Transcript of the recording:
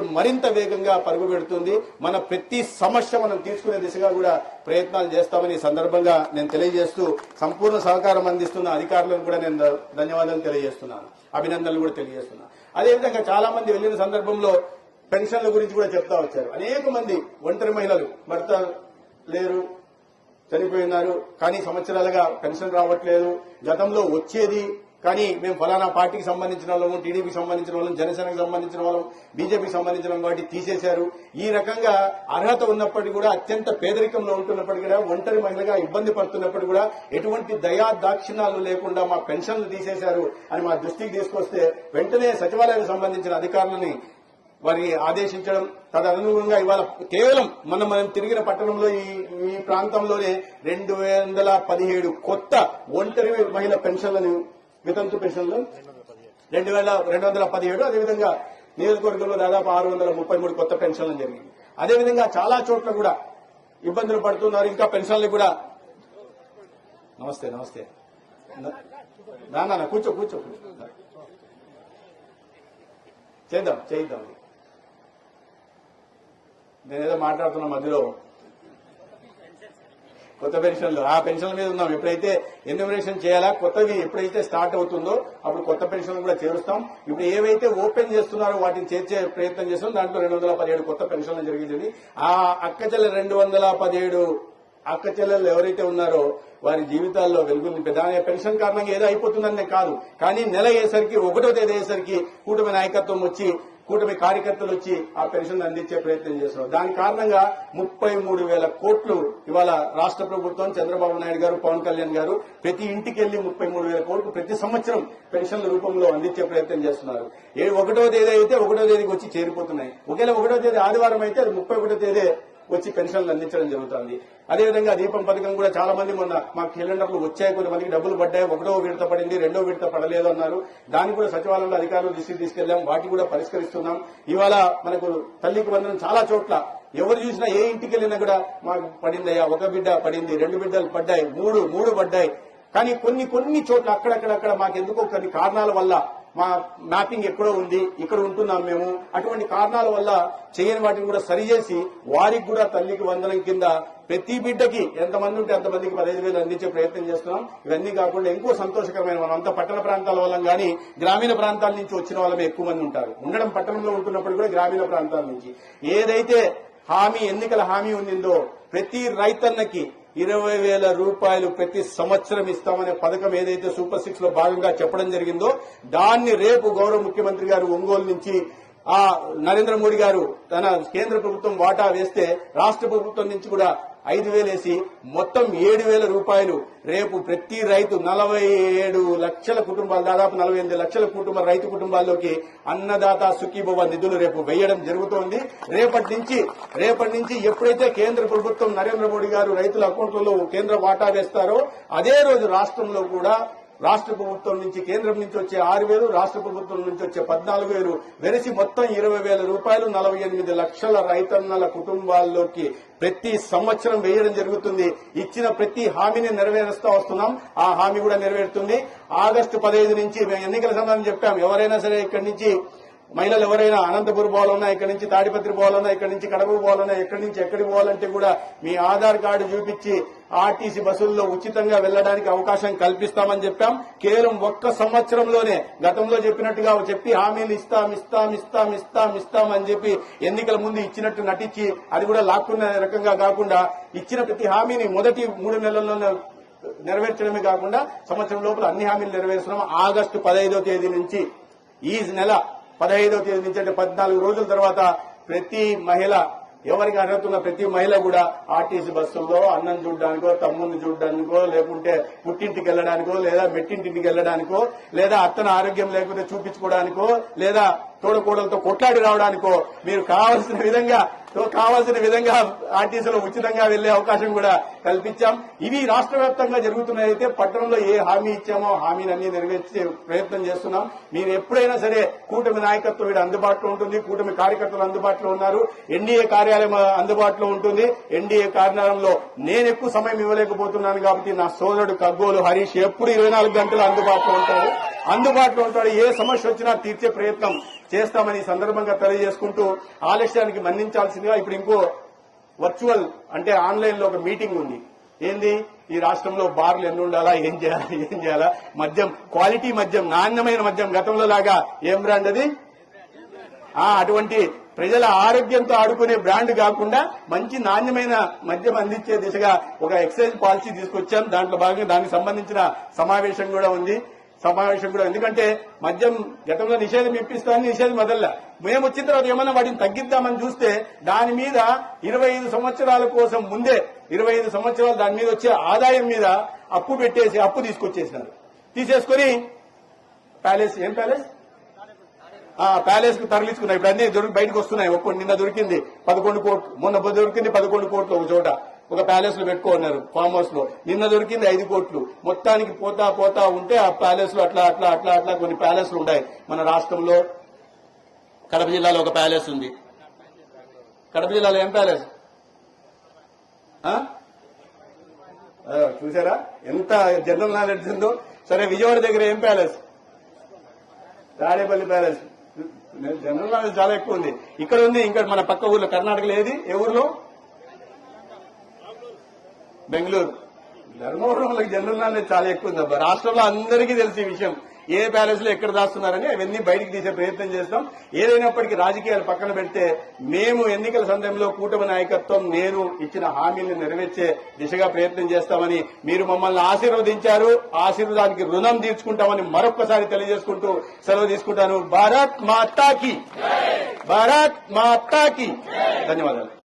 మరింత వేగంగా పరుగు పెడుతుంది. మన ప్రతి సమస్య మనం తీసుకునే దిశగా కూడా ప్రయత్నాలు చేస్తామని సందర్భంగా నేను తెలియజేస్తూ సంపూర్ణ సహకారం అందిస్తున్న అధికారులను కూడా నేను ధన్యవాదాలు తెలియజేస్తున్నాను. అభినందనలు కూడా తెలియజేస్తున్నాను. అదేవిధంగా చాలా మంది వెళ్ళిన సందర్భంలో పెన్షన్ల గురించి కూడా చెప్తా వచ్చారు. అనేక మంది ఒంటరి మహిళలు భర్త లేరు చనిపోయినారు కానీ సంవత్సరాలుగా పెన్షన్ రావట్లేదు. గతంలో వచ్చేది కానీ మేము ఫలానా పార్టీకి సంబంధించిన వాళ్ళము టీడీపీకి సంబంధించిన వాళ్ళం జనసేనకు సంబంధించిన వాళ్ళం బీజేపీకి సంబంధించిన కాబట్టి తీసేశారు. ఈ రకంగా అర్హత ఉన్నప్పటికీ కూడా అత్యంత పేదరికంలో ఉంటున్నప్పటికీ కూడా ఒంటరి మహిళగా ఇబ్బంది పడుతున్నప్పటికీ కూడా ఎటువంటి దయా దాక్షిణాలు లేకుండా మా పెన్షన్లు తీసేశారు అని మా దృష్టికి తీసుకొస్తే వెంటనే సచివాలయానికి సంబంధించిన అధికారులని వారిని ఆదేశించడం తదనుగుణంగా ఇవాళ కేవలం మనం మనం తిరిగిన పట్టణంలో ఈ ఈ ప్రాంతంలోనే రెండు వందల పదిహేడు కొత్త ఒంటరి మహిళ పెన్షన్లను వితంతు పెన్షన్లు రెండు వేల రెండు వందల పదిహేడు అదేవిధంగా నియోజకవర్గంలో దాదాపు ఆరు వందల ముప్పై మూడు కొత్త పెన్షన్లు జరిగింది. అదేవిధంగా చాలా చోట్ల కూడా ఇబ్బందులు పడుతున్నారు ఇంకా పెన్షన్లు కూడా నమస్తే నమస్తే. నాన్న కూర్చో కూర్చో కూర్చో. చేద్దాం చేద్దాం. నేనేదో మాట్లాడుతున్న మధ్యలో కొత్త పెన్షన్లు ఆ పెన్షన్ల మీద ఉన్నాం. ఎప్పుడైతే ఎన్యూమరేషన్ చేయాలా కొత్తవి ఎప్పుడైతే స్టార్ట్ అవుతుందో అప్పుడు కొత్త పెన్షన్లు కూడా చేరుస్తాం. ఇప్పుడు ఏవైతే ఓపెన్ చేస్తున్నారో వాటిని చేర్చే ప్రయత్నం చేస్తాం దాంట్లో రెండు వందల పదిహేడు కొత్త పెన్షన్లు జరిగింది ఆ అక్కచెల్ల రెండు వందల పదిహేడు అక్క ఎవరైతే ఉన్నారో వారి జీవితాల్లో వెలుగు నింపే పెన్షన్ కారణంగా ఏదో అయిపోతుందనే కాదు. కానీ నెల అయ్యేసరికి ఒకటో తేదీ అయ్యేసరికి కూటమి నాయకత్వం వచ్చి కూటమి కార్యకర్తలు వచ్చి ఆ పెన్షన్ అందించే ప్రయత్నం చేస్తున్నారు. దాని కారణంగా ముప్పై మూడు వేల కోట్లు ఇవాళ రాష్ట్ర ప్రభుత్వం చంద్రబాబు నాయుడు గారు పవన్ కళ్యాణ్ గారు ప్రతి ఇంటికి వెళ్ళి ముప్పై మూడు వేల కోట్లు ప్రతి సంవత్సరం పెన్షన్ల రూపంలో అందించే ప్రయత్నం చేస్తున్నారు. ఏ ఒకటో తేదీ అయితే ఒకటో తేదీకి వచ్చి చేరిపోతున్నాయి. ఒకవేళ ఒకటో తేదీ ఆదివారం అయితే అది ముప్పై ఒకటో తేదీ వచ్చి పెన్షన్లు అందించడం జరుగుతుంది. అదేవిధంగా దీపం పథకం కూడా చాలా మంది మొన్న మా క్యాలెండర్లు వచ్చాయి. కొన్ని డబ్బులు పడ్డాయి. ఒకటో విడత పడింది రెండో విడత పడలేదు అన్నారు. దాన్ని కూడా సచివాలయంలో అధికారులు దృష్టికి తీసుకెళ్ళాం వాటి కూడా పరిష్కరిస్తున్నాం. ఇవాళ మనకు తల్లికి వందనం చాలా చోట్ల. ఎవరు చూసినా ఏ ఇంటికి వెళ్ళినా కూడా మాకు పడిందయ్యా ఒక బిడ్డ పడింది రెండు బిడ్డలు పడ్డాయి మూడు మూడు పడ్డాయి. కానీ కొన్ని కొన్ని చోట్ల అక్కడక్కడక్కడ మాకెందుకో కొన్ని కారణాల వల్ల మా మ్యాపింగ్ ఎక్కడో ఉంది ఇక్కడ ఉంటున్నాం మేము. అటువంటి కారణాల వల్ల చేయని వాటిని కూడా సరిచేసి వారికి కూడా తల్లికి వందనం కింద ప్రతి బిడ్డకి ఎంతమంది ఉంటే అంతమందికి పదహైదు వేలు అందించే ప్రయత్నం చేస్తున్నాం. ఇవన్నీ కాకుండా ఇంకో సంతోషకరమైన మనం అంతా పట్టణ ప్రాంతాల వల్ల కానీ గ్రామీణ ప్రాంతాల నుంచి వచ్చిన వాళ్ళమే ఎక్కువ మంది ఉంటారు. ఉండడం పట్టణంలో ఉంటున్నప్పుడు కూడా గ్రామీణ ప్రాంతాల నుంచి. ఏదైతే హామీ ఎన్నికల హామీ ఉందిందో ప్రతి రైతన్నకి ఇరవై వేల రూపాయలు ప్రతి సంవత్సరం ఇస్తామనే పథకం ఏదైతే సూపర్ సిక్స్లో భాగంగా చెప్పడం జరిగిందో దాన్ని రేపు గౌరవ ముఖ్యమంత్రి గారు ఒంగోలు నుంచి ఆ నరేంద్ర మోడీ గారు తన కేంద్ర ప్రభుత్వం వాటా వేస్తే రాష్ట్ర ప్రభుత్వం నుంచి కూడా ఐదు వేలేసి మొత్తం ఏడు వేల రూపాయలు రేపు ప్రతి రైతు నలభై ఏడు లక్షల కుటుంబాలు దాదాపు నలభై ఎనిమిది లక్షల కుటుంబ రైతు కుటుంబాల్లోకి అన్నదాత సుఖీభవ నిధులు రేపు వేయడం జరుగుతోంది. రేపటి నుంచి రేపటి నుంచి ఎప్పుడైతే కేంద్ర ప్రభుత్వం నరేంద్ర మోడీ గారు రైతుల అకౌంట్లలో కేంద్ర వాటా వేస్తారో అదే రోజు రాష్ట్రంలో కూడా రాష్ట్ర ప్రభుత్వం నుంచి కేంద్రం నుంచి వచ్చే ఆరు వేలు రాష్ట్ర ప్రభుత్వం నుంచి వచ్చే పద్నాలుగు వేలు వెరసి మొత్తం ఇరవై వేల రూపాయలు నలభై ఎనిమిది లక్షల రైతన్నల కుటుంబాల్లోకి ప్రతి సంవత్సరం వేయడం జరుగుతుంది. ఇచ్చిన ప్రతి హామీని నెరవేరుస్తూ వస్తున్నాం. ఆ హామీ కూడా నెరవేరుతుంది. ఆగస్టు పదహైదు నుంచి మేము ఎన్నికల సందర్భం చెప్పాం. ఎవరైనా సరే ఇక్కడి నుంచి మహిళలు ఎవరైనా అనంతపురం పోవాలన్నా ఇక్కడి నుంచి తాడిపత్రి పోవాలన్నా ఇక్కడి నుంచి కడప పోవాలన్నా ఎక్కడి నుంచి ఎక్కడికి పోవాలంటే కూడా మీ ఆధార్ కార్డు చూపించి ఆర్టీసీ బస్సుల్లో ఉచితంగా వెళ్ళడానికి అవకాశం కల్పిస్తామని చెప్పాం. కేవలం ఒక్క సంవత్సరంలోనే గతంలో చెప్పినట్టుగా చెప్పి హామీలు ఇస్తాం ఇస్తాం ఇస్తాం ఇస్తాం ఇస్తాం అని చెప్పి ఎన్నికల ముందు ఇచ్చినట్టు నటించి అది కూడా లాక్కున్న రకంగా కాకుండా ఇచ్చిన ప్రతి హామీని మొదటి మూడు నెలల్లోనే నెరవేర్చడమే కాకుండా సంవత్సరం లోపల అన్ని హామీలు నెరవేర్చడం ఆగస్టు పదహైదో తేదీ నుంచి ఈ నెల పదహైదవ తేదీ నుంచి అంటే పద్నాలుగు రోజుల తర్వాత ప్రతి మహిళ ఎవరికి అర్హత ఉన్న ప్రతి మహిళ కూడా ఆర్టీసీ బస్సుల్లో అన్నం చూడడానికో తమ్ముడిని చూడడానికో లేకుంటే పుట్టింటికి వెళ్ళడానికో లేదా మెట్టింటికి వెళ్ళడానికో లేదా అత్తన ఆరోగ్యం లేకుంటే చూపించుకోవడానికో లేదా తోడకోడలతో కొట్లాడి రావడానికో మీరు కావాల్సిన విధంగా కావాల్సిన విధంగా ఆర్టీసీలో ఉచితంగా వెళ్ళే అవకాశం కూడా కల్పించాం. ఇవి రాష్ట్ర వ్యాప్తంగా జరుగుతున్నాయైతే పట్టణంలో ఏ హామీ ఇచ్చామో హామీని నెరవేర్చే ప్రయత్నం చేస్తున్నాం. మీరు ఎప్పుడైనా సరే కూటమి నాయకత్వం ఇక్కడ అందుబాటులో ఉంటుంది కూటమి కార్యకర్తలు అందుబాటులో ఉన్నారు ఎన్డీఏ కార్యాలయం అందుబాటులో ఉంటుంది. ఎన్డీఏ కార్యాలయంలో నేను ఎక్కువ సమయం ఇవ్వలేకపోతున్నాను కాబట్టి నా సోదరుడు కగ్గోలు హరీష్ ఎప్పుడు ఇరవై నాలుగు గంటలు అందుబాటులో ఉంటారు అందుబాటులో ఉంటాడు. ఏ సమస్య వచ్చినా తీర్చే ప్రయత్నం చేస్తామని ఈ సందర్భంగా తెలియజేసుకుంటూ ఆలస్యానికి మన్నించాల్సిందిగా ఇప్పుడు ఇంకో వర్చువల్ అంటే ఆన్లైన్లో ఒక మీటింగ్ ఉంది. ఏంది? ఈ రాష్ట్రంలో బార్లు ఎన్ని ఉండాలా? ఏం చేయాలా? ఏం చేయాలా? మద్యం క్వాలిటీ మద్యం నాణ్యమైన మద్యం గతంలో లాగా ఏం బ్రాండ్ అది? అటువంటి ప్రజల ఆరోగ్యంతో ఆడుకునే బ్రాండ్ కాకుండా మంచి నాణ్యమైన మద్యం అందించే దిశగా ఒక ఎక్సైజ్ పాలసీ తీసుకొచ్చాం. దాంట్లో భాగంగా దానికి సంబంధించిన సమావేశం కూడా ఉంది. సమావేశం కూడా. ఎందుకంటే మద్యం గతంలో నిషేధం ఇప్పిస్తానని నిషేధం వదల్లా. మేము వచ్చిన తర్వాత ఏమన్నా వాటిని తగ్గిద్దామని చూస్తే దాని మీద ఇరవై ఐదు సంవత్సరాల కోసం ముందే ఇరవై ఐదు సంవత్సరాలు దాని మీద వచ్చే ఆదాయం మీద అప్పు పెట్టేసి అప్పు తీసుకొచ్చేసినారు. తీసేసుకుని ప్యాలెస్ ఏం ప్యాలెస్? ఆ ప్యాలెస్కు తరలించుకున్నాయి ఇప్పుడు అన్ని దొరికి బయటకు వస్తున్నాయి. ఒక్కొక్క నిన్న దొరికింది పదకొండు కోట్లు మొన్న దొరికింది పదకొండు కోట్లు ఒక చోట. ఒక ప్యాలెస్లో పెట్టుకున్నారు ఫామ్ హౌస్లో. నిన్న దొరికింది ఐదు కోట్లు. మొత్తానికి పోతా పోతా ఉంటే ఆ ప్యాలెస్లో అట్లా అట్లా అట్లా అట్లా కొన్ని ప్యాలెస్లు ఉన్నాయి. మన రాష్ట్రంలో కడప జిల్లాలో ఒక ప్యాలెస్ ఉంది. కడప జిల్లాలో ఏం ప్యాలెస్? చూసారా? ఎంత జనరల్ నాలెడ్జ్ ఉందో. సరే విజయవాడ దగ్గర ఏం palace? Tadepalli palace. General knowledge చాలా ఎక్కువ ఉంది. ఇక్కడ ఉంది ఇంకా మన పక్క ఊర్లో కర్ణాటకలో ఏది? ఏ ఊర్లో? బెంగళూరు. ధర్మవరం వాళ్ళకి జనరల్ నాలెడ్జ్ చాలా ఎక్కువ ఉంది అబ్బా. రాష్ట్రంలో అందరికీ తెలిసే విషయం. ఏ ప్యాలెస్లో ఎక్కడ దాస్తున్నారని అవన్నీ బయటికి తీసే ప్రయత్నం చేస్తాం. ఏదైనప్పటికీ రాజకీయాలు పక్కన పెడితే మేము ఎన్నికల సమయంలో కూటమి నాయకత్వం నేను ఇచ్చిన హామీలను నెరవేర్చే దిశగా ప్రయత్నం చేస్తామని మీరు మమ్మల్ని ఆశీర్వదించారు. ఆశీర్వాదానికి రుణం తీర్చుకుంటామని మరొక్కసారి తెలియజేసుకుంటూ సెలవు తీసుకుంటాను. భారత్ మాతాకి. భారత్ మాతాకి. ధన్యవాదాలు.